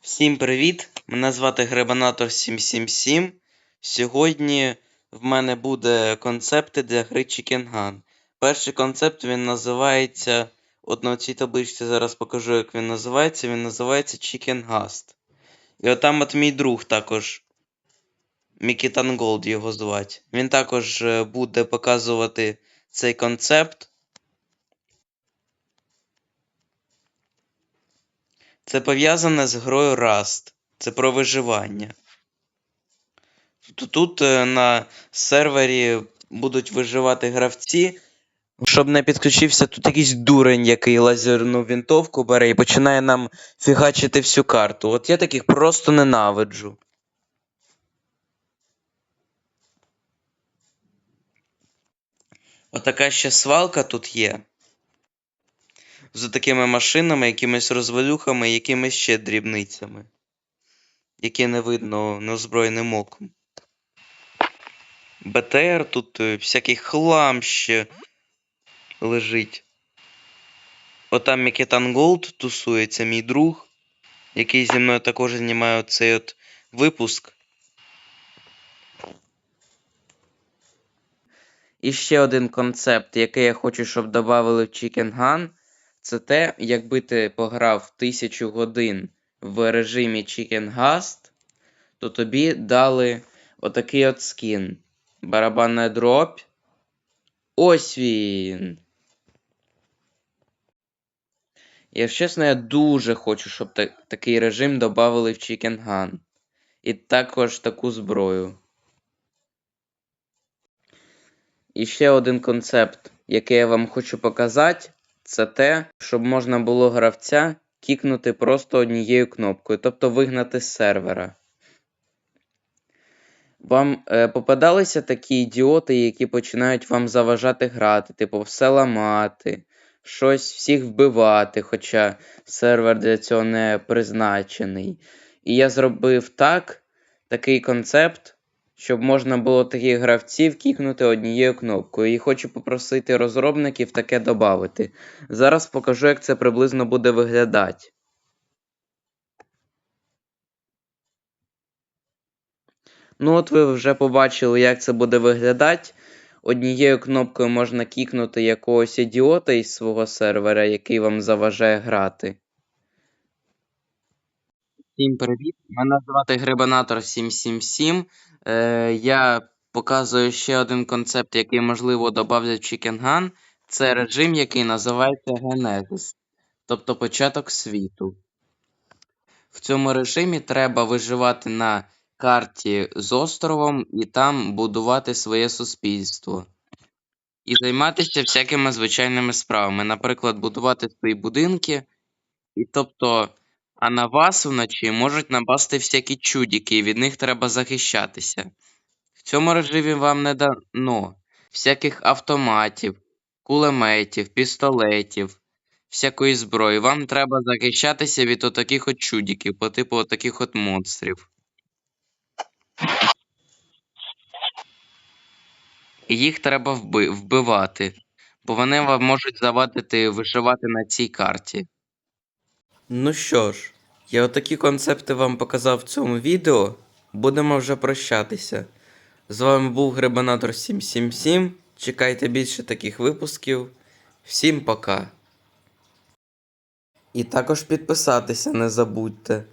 Всім привіт! Мене звати Гребанатор 777. Сьогодні в мене буде концепти для гри Chicken Gun. Перший концепт він називається. От на цій табличці зараз покажу, як він називається. Він називається Chicken Gast. І отам от мій друг також. Мікітан Голд його звати. Він також е, буде показувати цей концепт. Це пов'язане з грою Rust. Це про виживання. Тут е, на сервері будуть виживати гравці. Щоб не підключився тут якийсь дурень, який лазерну вінтовку бере і починає нам фігачити всю карту. От я таких просто ненавиджу. Отака ще свалка тут є. З такими машинами, якимись розвалюхами, якимись ще дрібницями, які не видно неозброєним оком. БТР тут е, всякий хлам ще лежить. Отам Мікетан Голд тусується, мій друг, який зі мною також знімає цей от випуск. І ще один концепт, який я хочу, щоб додали в Chicken Gun, це те, якби ти пограв тисячу годин в режимі Chicken Gast, то тобі дали отакий от скін. Барабанна дробь. Ось він. Якщо чесно, я дуже хочу, щоб та- такий режим додали в Chicken Gun. І також таку зброю. І ще один концепт, який я вам хочу показати, це те, щоб можна було гравця кікнути просто однією кнопкою, тобто вигнати з сервера. Вам е, попадалися такі ідіоти, які починають вам заважати грати, типу все ламати, щось всіх вбивати, хоча сервер для цього не призначений. І я зробив так, такий концепт, щоб можна було таких гравців кікнути однією кнопкою. І хочу попросити розробників таке додати. Зараз покажу, як це приблизно буде виглядати. Ну, от ви вже побачили, як це буде виглядати. Однією кнопкою можна кікнути якогось ідіота із свого сервера, який вам заважає грати. Всім привіт! Мене звати Грибанатор 777. Е, я показую ще один концепт, який можливо додавлять Chicken Gun. Це режим, який називається Genesis, тобто початок світу. В цьому режимі треба виживати на карті з островом і там будувати своє суспільство. І займатися всякими звичайними справами. Наприклад, будувати свої будинки. І тобто, а на вас вночі можуть напасти всякі чудики, і від них треба захищатися. В цьому режимі вам не дано всяких автоматів, кулеметів, пістолетів, всякої зброї. Вам треба захищатися від отаких от чудиків, по типу отаких от монстрів. І їх треба вби- вбивати, бо вони вам можуть завадити виживати на цій карті. Ну що ж, я отакі концепти вам показав в цьому відео. Будемо вже прощатися. З вами був Грибанатор 777. Чекайте більше таких випусків. Всім пока. І також підписатися не забудьте.